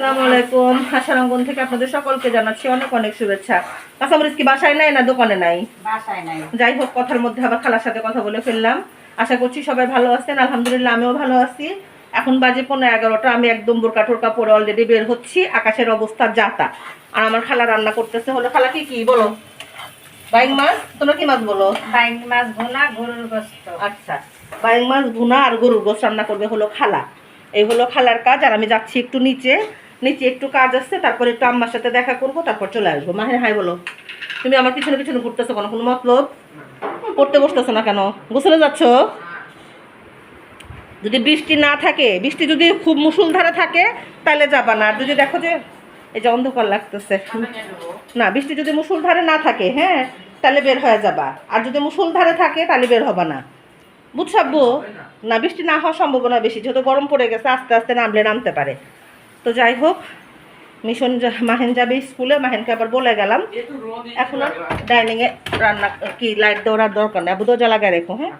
আসসালামু আলাইকুম। হাসানঙ্গন থেকে আপনাদের সকলকে জানাচ্ছি অনেক অনেক শুভেচ্ছা। কাঁচামরিচ কি বাসায় নাই না দোকানে নাই? বাসায় নাই। যাই হোক কথার মধ্যে আবার খালার সাথে কথা বলে ফেললাম। আশা করছি সবাই ভালো আছেন। আলহামদুলিল্লাহ আমিও ভালো আছি। এখন বাজে পনেরো এগারোটা আমি একদম বোরকা টোরকা পরে অলরেডি বের হচ্ছি। আকাশের অবস্থা যাতা। আর আমার খালা রান্না করতেছে। হলো খালা কি কি? বলো। বাইং মাছ? তোমরা কি মাছ বলো? বাইন মাছ ভোনা গরুর গোস্ত। আচ্ছা। বাইং মাছ ভুনা আর গরুর গোস রান্না করবে হলো খালা। এই হলো খালার কাজ। আর আমি যাচ্ছি একটু নিচে। নিচে একটু কাজ আছে, তারপর একটু আম্মার সাথে দেখা করব, তারপর চলে আসব। মাহের হাই বলো, তুমি আমার পিছনে পিছনে ঘুরতেছো কোনো? কোনো মতলব? পড়তে বসতেছো না কেন? গোসলে যাচ্ছ? যদি বৃষ্টি না থাকে, বৃষ্টি যদি খুব মুসুলধারে থাকে, তাহলে যাবা না। আর যদি দেখো যে, এই যে অন্ধকার লাগতেছে। না, বৃষ্টি যদি মুসুলধারে না থাকে হ্যাঁ তাহলে বের হয়ে যাবা। আর যদি মুসুলধারে থাকে, তাহলে বের হবা না। বুঝছাব্বু না, বৃষ্টি না হওয়ার সম্ভাবনা বেশি। যেহেতু গরম পড়ে গেছে, আস্তে আস্তে নামলে নামতে পারে। তো যাই হোক মিশন মাহেন যাবে স্কুলে মাহেনকে আবার বলে গেলাম। এখন আর ডাইনিংয়ে রান্না কি লাইট দেওয়ার দরকার নেই। আবু দরজা লাগায় রেখো হ্যাঁ?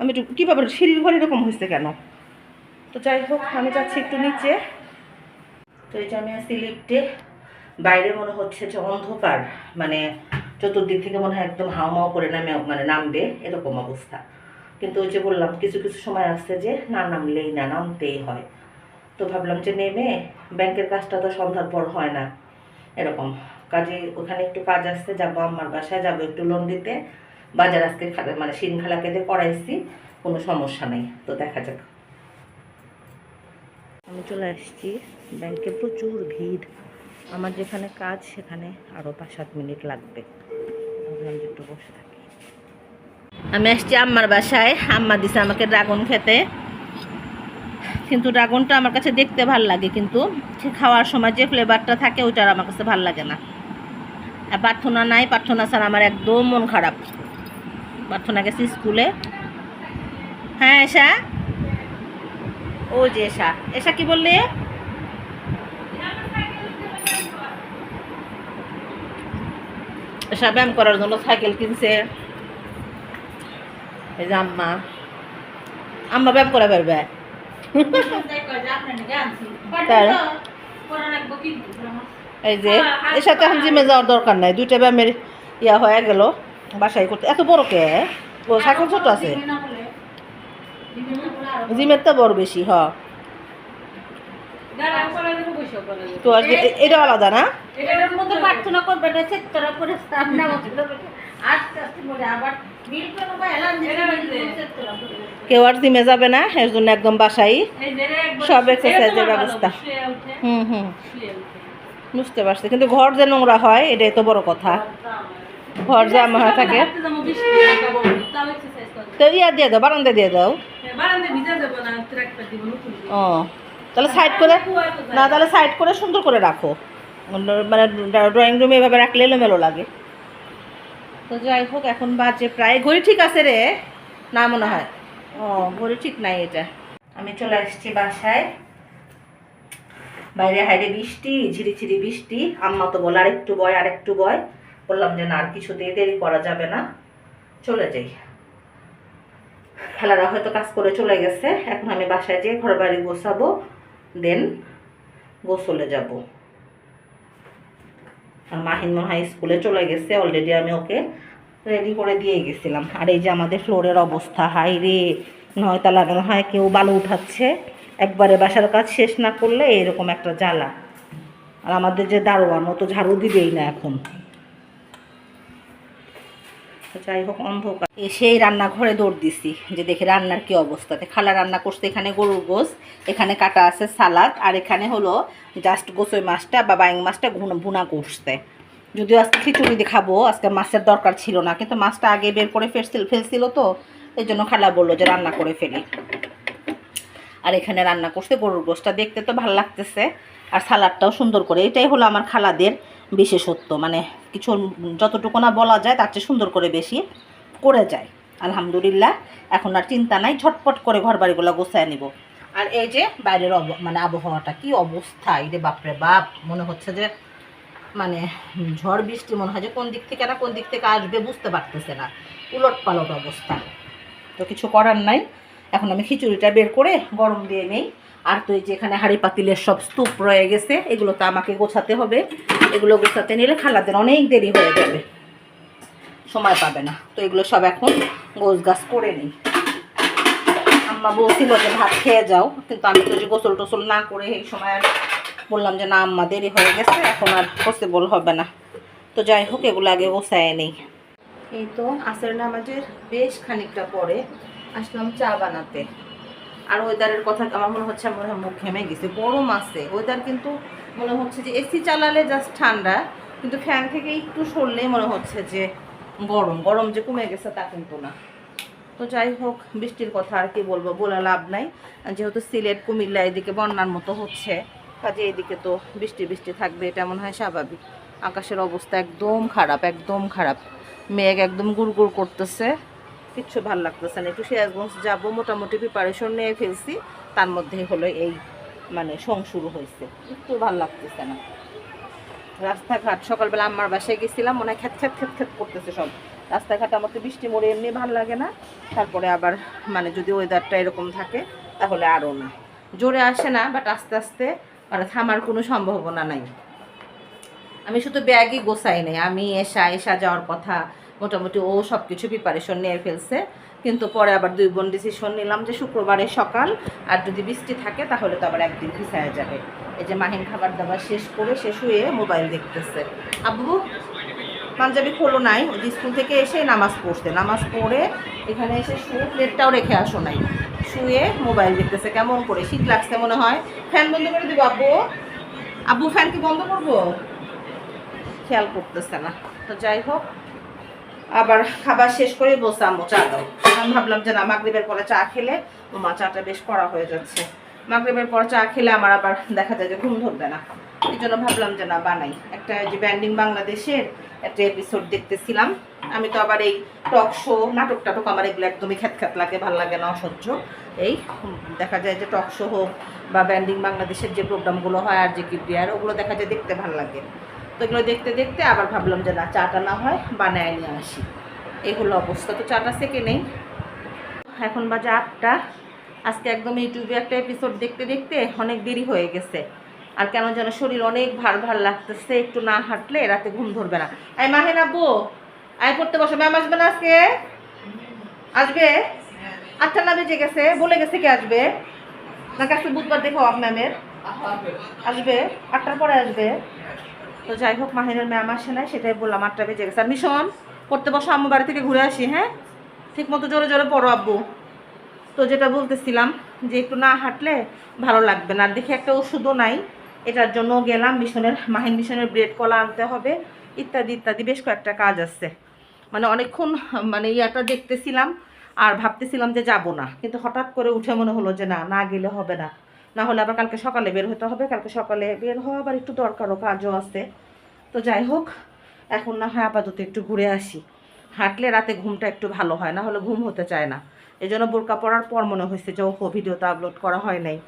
আমি একটু কী ব্যাপার সিঁড়ির ঘর এরকম হয়েছে কেন? তো যাই হোক আমি যাচ্ছি একটু নিচে। তো এই যে আমি আছি লিফটে বাইরে মনে হচ্ছে যে অন্ধকার মানে চতুর্দিক থেকে মনে হয় একদম হাওমাও করে নামে মানে নামবে এরকম অবস্থা। কিন্তু ওই যে বললাম কিছু কিছু সময় আসছে যে না নামলেই না নামতেই হয়। তো ভাবলাম যে নেমে ব্যাংকের কাজটা তো সন্ধ্যার পর হয় না, এরকম। কাজে ওখানে একটু কাজ আসছে, যাব আমার বাসায়, যাব একটু লোন দিতে। বাজার আজকে মানে শিনখালাকে দিয়ে করাইছি, কোনো সমস্যা নেই, তো দেখা যাক। আমি চলে আসছি, ব্যাংকে প্রচুর ভিড়। আমার যেখানে কাজ, সেখানে আরও পাঁচ সাত মিনিট লাগবে। একটু বসে থাকি। আমি আসছি আম্মার বাসায়, আম্মা দিছে আমাকে ড্রাগন খেতে। কিন্তু ড্রাগনটা আমার কাছে দেখতে ভালো লাগে, কিন্তু খাওয়ার সময় যে ফ্লেভারটা থাকে ওইটা আর আমার কাছে ভালো লাগে না। আর প্রার্থনা নাই, প্রার্থনা স্যার আমার একদম মন খারাপ। প্রার্থনা গেছি স্কুলে। হ্যাঁ এসা ও যে এসা এসা কি বললে? এসা ব্যায়াম করার জন্য সাইকেল কিনছে। এই যে আম্মা। আম্মা ব্যায়াম করে পারবে এই যে, এর সাথে এখন জিমে যাওয়ার দরকার নাই। দুইটা ইয়া হয়ে গেল, বাসায় করতে। এত বড় কে? ছোট আছে। জিমের তো বড় হ। তো এটা আলাদা না। কেউ আর জিমে যাবে না এর জন্য একদম বাসাই সব এক্সারসাইজের ব্যবস্থা। হুম হুম। বুঝতে পারছি কিন্তু ঘর যে নোংরা হয় এটাই তো বড় কথা। ঘর যে আমার হয়ে থাকে। তো ইয়া দিয়ে দাও বারান্দা দিয়ে দাও। ও তাহলে সাইড করে না তাহলে সাইড করে সুন্দর করে রাখো। মানে ড্রয়িং রুমে এভাবে রাখলে এলোমেলো লাগে। তো যাই হোক, এখন বাজে প্রায়। ঘড়ি ঠিক আছে রে? না মনে হয়। ও, ঘড়ি ঠিক নাই এটা। আমি চলে আসছি বাসায়। বাইরে হাইরে বৃষ্টি, ঝিরিঝিরি বৃষ্টি। আম্মা তো বলে আরেকটু বয় আরেকটু বয়। বললাম যে না, আর কিছুতেই দেরি করা যাবে না। চলে যাই। খেলারা হয়তো কাজ করে চলে গেছে। এখন আমি বাসায় যেয়ে ঘর বাড়ি গোছাবো, দেন গোসলে যাব। মাহিন মনে হয় স্কুলে চলে গেছে অলরেডি আমি ওকে রেডি করে দিয়ে গেছিলাম। আর এই যে আমাদের ফ্লোরের অবস্থা হাই রে, নয়তা লাগানো, হয়, কেউ বালু উঠাচ্ছে। একবারে বাসার কাজ শেষ না করলে এরকম একটা জ্বালা। আর আমাদের যে দারোয়ান, ও তো ঝাড়ু দিবেই না এখন। যাই হোক, অন্ধকার। এসেই রান্নাঘরে দৌড় দিছি, যে দেখি রান্নার কি অবস্থাতে খালা রান্না করছে এখানে গরুর গোস এখানে কাটা আছে সালাদ, আর এখানে হলো জাস্ট গোসই মাছটা বা বাইং মাছটা ভুনা করছে যদিও আজকে খিচুড়ি দেখাবো আজকে মাছের দরকার ছিল না, কিন্তু মাছটা আগে বের করে ফেলছিল ফেলছিল তো, এই জন্য খালা বলল যে রান্না করে ফেলি। আর এখানে রান্না করছে গরুর গোসটা দেখতে তো ভালো লাগতেছে, আর সালাডটাও সুন্দর করে। এটাই হলো আমার খালাদের বিশেষত্ব মানে কিছু যতটুকু না বলা যায় তার চেয়ে সুন্দর করে বেশি করে যায়। আলহামদুলিল্লাহ, এখন আর চিন্তা নাই, ঝটপট করে ঘর বাড়িগুলো গোছায় নিব। আর এই যে বাইরের অব মানে আবহাওয়াটা কি অবস্থা, এই রে বাপরে বাপ, মনে হচ্ছে যে মানে ঝড় বৃষ্টি মনে হয় যে কোন দিক থেকে না কোন দিক থেকে আসবে বুঝতে পারতেছে না উলট পালট অবস্থা। তো কিছু করার নাই, এখন আমি খিচুড়িটা বের করে গরম দিয়ে নেই। আর তো এই যে এখানে হাঁড়ি পাতিলের সব স্তূপ রয়ে গেছে, এগুলো তো আমাকে গোছাতে হবে। এগুলো গোছাতে নিলে খালাদের অনেক দেরি হয়ে যাবে। সময় পাবে না। তো এগুলো সব এখন গোছ গাছ করে নিই। আম্মা বলছিল যে ভাত খেয়ে যাও, কিন্তু আমি তো যে গোসল টোসল না করে এই সময় আর বললাম যে না, আম্মা দেরি হয়ে গেছে, এখন আর পসিবল হবে না। তো যাই হোক, এগুলো আগে গোছায় নেই। এই তো আসর নামাজের বেশ খানিকটা পরে আসলাম চা বানাতে। আর ওয়েদারের কথা আমার মনে হচ্ছে আমার মুখ ঘেমে গেছে। গরম আছে। ওয়েদার কিন্তু মনে হচ্ছে যে এসি চালালে জাস্ট ঠান্ডা, কিন্তু ফ্যান থেকে একটু সরলে মনে হচ্ছে যে গরম। গরম যে কমে গেছে তা কিন্তু না। তো যাই হোক, বৃষ্টির কথা আর কি বলব, বলে লাভ নাই। যেহেতু সিলেট, কুমিল্লা এদিকে বন্যার মতো হচ্ছে, কাজে এদিকে তো বৃষ্টি বৃষ্টি থাকবে, এটা মনে হয় স্বাভাবিক। আকাশের অবস্থা একদম খারাপ একদম খারাপ। মেঘ একদম গুড় গুড় করতেছে। কিচ্ছু ভালো লাগতেছে না। একটু সিরাজগঞ্জ যাব, মোটামুটি প্রিপারেশন নিয়ে ফেলছি, তার মধ্যেই হলো এই মানে সং শুরু হয়েছে। একটু ভালো লাগতেছে না। রাস্তাঘাট, সকালবেলা আমার বাসায় গেছিলাম, মনে হয় খ্যাত খ্যাত খ্যাত খ্যাত করতেছে সব। রাস্তাঘাট আমাকে বৃষ্টি মরে এমনি ভালো লাগে না। তারপরে আবার মানে যদি ওয়েদারটা এরকম থাকে, তাহলে আরও না। জোরে আসে না বাট আস্তে আস্তে মানে থামার কোনো সম্ভাবনা নাই। আমি শুধু ব্যাগই গোছাই নাই। আমি এসা এসা যাওয়ার কথা মোটামুটি ও সব কিছু প্রিপারেশন নিয়ে ফেলছে। কিন্তু পরে আবার দুই বোন ডিসিশন নিলাম যে শুক্রবারে সকাল, আর যদি বৃষ্টি থাকে তাহলে তো আবার একদিন ভিসায় যাবে। এই যে মাহিন খাবার দাবার শেষ করে সে শুয়ে মোবাইল দেখতেছে। আব্বু, পাঞ্জাবি খোলো নাই স্কুল থেকে এসে নামাজ পড়তে নামাজ পড়ে এখানে এসে শুয়ে প্লেটটাও রেখে আসো নাই। শুয়ে মোবাইল দেখতেছে, কেমন করে? শীত লাগছে মনে হয়। ফ্যান বন্ধ করে দিব, আব্বু। আব্বু ফ্যান কি বন্ধ করব? খেয়াল করতেছে না। তো যাই হোক আবার খাবার শেষ করে বসে আম্মু, চা দাও। আমি ভাবলাম যে না, মাগরিবের পরে চা খেলে মা চাটা বেশ করা হয়ে যাচ্ছে। মাগরিবের পর চা খেলে আমার আবার দেখা যায় যে ঘুম ধরবে না। এই জন্য ভাবলাম যে না, বানাই। একটা যে ব্যান্ডিং বাংলাদেশের একটা এপিসোড দেখতেছিলাম। আমি তো আবার এই টক শো নাটক টাটক আমার এগুলো একদমই খ্যাত খ্যাত লাগে, ভালো লাগে না, অসহ্য। এই দেখা যায় যে টক শো হোক বা ব্যান্ডিং বাংলাদেশের যে প্রোগ্রামগুলো হয়, আর যে কি ওগুলো দেখা যায় দেখতে ভালো লাগে। তো এগুলো দেখতে দেখতে আবার ভাবলাম যে না, চাটা না হয় বানায় নিয়ে আসি। এগুলো অবস্থা, তো চাটা সেকে নেই। এখন বাজে আটটা। আজকে একদম ইউটিউবে একটা এপিসোড দেখতে দেখতে অনেক দেরি হয়ে গেছে। আর কেন যেন শরীর অনেক ভার ভার লাগতেছে, একটু না হাঁটলে রাতে ঘুম ধরবে না। আই মাহেন আব্বু, আয় পড়তে বসো। ম্যাম আসবে না আজকে? আসবে? আটটা না বেজে গেছে, বলে গেছে কি আসবে? নাকি আজকে বুধবার দেখো ম্যামের? আসবে। আটটার পরে আসবে। তো যাই হোক, মাহিনের ম্যাম আসে নাই, সেটাই বললাম, আটটা বেজে গেছে। আর মিশন, পড়তে বসো, আম্মু বাড়ি থেকে ঘুরে আসি হ্যাঁ? ঠিক মতো জোরে জোরে পড়ো, আব্বু। তো যেটা বলতেছিলাম, যে একটু না হাঁটলে ভালো লাগবে না। আর দেখি একটা ওষুধও নাই, এটার জন্য গেলাম, মিশনের, মাহিন মিশনের ব্রেড কলা আনতে হবে, ইত্যাদি ইত্যাদি, বেশ কয়েকটা কাজ আছে। মানে অনেকক্ষণ মানে ইয়াটা দেখতেছিলাম, আর ভাবতেছিলাম যে যাব না। কিন্তু হঠাৎ করে উঠে মনে হলো যে না না গেলে হবে না। না হলে আবার কালকে সকালে বের হতে হবে, কালকে সকালে বের হওয়া আবার একটু দরকারও, কাজও আছে। তো যাই হোক, এখন না হয় আপাতত একটু ঘুরে আসি। হাঁটলে রাতে ঘুমটা একটু ভালো হয়, না হলে ঘুম হতে চায় না। এই জন্য বোরকা পরার পর মনে হয়েছে যে, ওহো, ভিডিওতে আপলোড করা হয় নাই।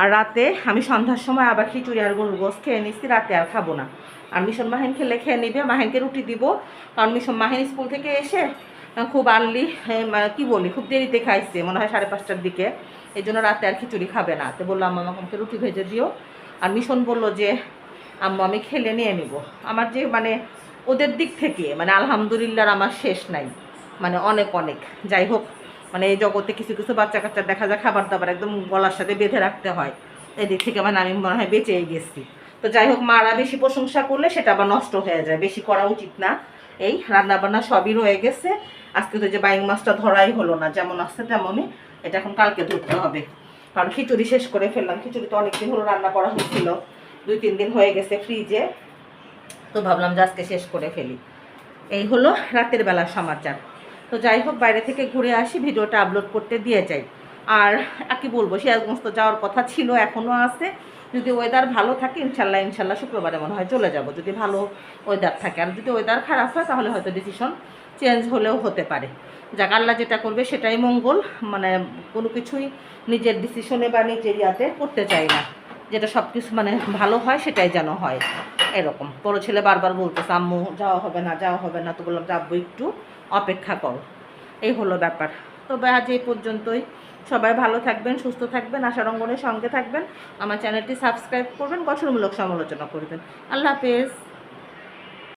আর রাতে আমি সন্ধ্যার সময় আবার খিচুড়ি আর গরুর গোস খেয়ে নিচ্ছি রাতে আর খাব না। আর মিশন মাহিন খেলে খেয়ে নিবে, মাহিনকে রুটি দিব। কারণ মিশন মাহিন স্কুল থেকে এসে খুব আর্লি কি বলি, খুব দেরিতে খাইছে, মনে হয় সাড়ে পাঁচটার দিকে। এই জন্য রাতে আর খিচুড়ি খাবে না। তো বললাম আম্মা, আমাকে রুটি ভেজে দিও। আর মিশন বলল যে, আম্মু, আমি খেলে নিয়ে নিব। আমার যে মানে ওদের দিক থেকে মানে আলহামদুলিল্লাহ আমার শেষ নাই। মানে অনেক অনেক। যাই হোক মানে এই জগতে কিছু কিছু বাচ্চা কাচ্চা দেখা যায় খাবার দাবার একদম গলার সাথে বেঁধে রাখতে হয়। এদিক থেকে মানে আমি মনে হয় বেঁচেই গেছি। তো যাই হোক, মারা বেশি প্রশংসা করলে সেটা আবার নষ্ট হয়ে যায়। বেশি করা উচিত না। এই রান্না বান্না সবই রয়ে গেছে। আজকে তো যে বাইং মাছটা ধরাই হলো না, যেমন আসছে তেমনই এটা এখন কালকে ধরতে হবে। কারণ খিচুড়ি শেষ করে ফেললাম খিচুড়ি তো অনেকদিন হলো রান্না করা হয়েছিল। দুই, তিন দিন হয়ে গেছে ফ্রিজে। তো ভাবলাম যে আজকে শেষ করে ফেলি। এই হলো রাতের বেলার সমাচার। তো যাই হোক, বাইরে থেকে ঘুরে আসি, ভিডিওটা আপলোড করতে দিয়ে যাই। আর কি বলব, সিরাজগঞ্জ তো যাওয়ার কথা ছিল এখনও আছে। যদি ওয়েদার ভালো থাকে, ইনশাল্লাহ ইনশাল্লাহ শুক্রবারে মনে হয় চলে যাব। যদি ভালো ওয়েদার থাকে। আর যদি ওয়েদার খারাপ হয়, তাহলে হয়তো ডিসিশন চেঞ্জ হলেও হতে পারে। যাক, আল্লাহ যেটা করবে, সেটাই মঙ্গল। মানে কোনো কিছুই নিজের ডিসিশনে বা নিজের ইয়াতে করতে চাই না। যেটা সব কিছু মানে ভালো হয়, সেটাই যেন হয়। এরকম। বড় ছেলে বারবার বলতেছে, আম্মু, যাওয়া হবে না, যাওয়া হবে না। তো বললাম যাব একটু অপেক্ষা করো। এই হলো ব্যাপার। তবে আজ এই পর্যন্তই। সবাই ভালো থাকবেন, সুস্থ থাকবেন আশার অঙ্গনের সঙ্গে থাকবেন। আমার চ্যানেলটি সাবস্ক্রাইব করবেন, গঠনমূলক সমালোচনা করবেন। আল্লাহ হাফেজ।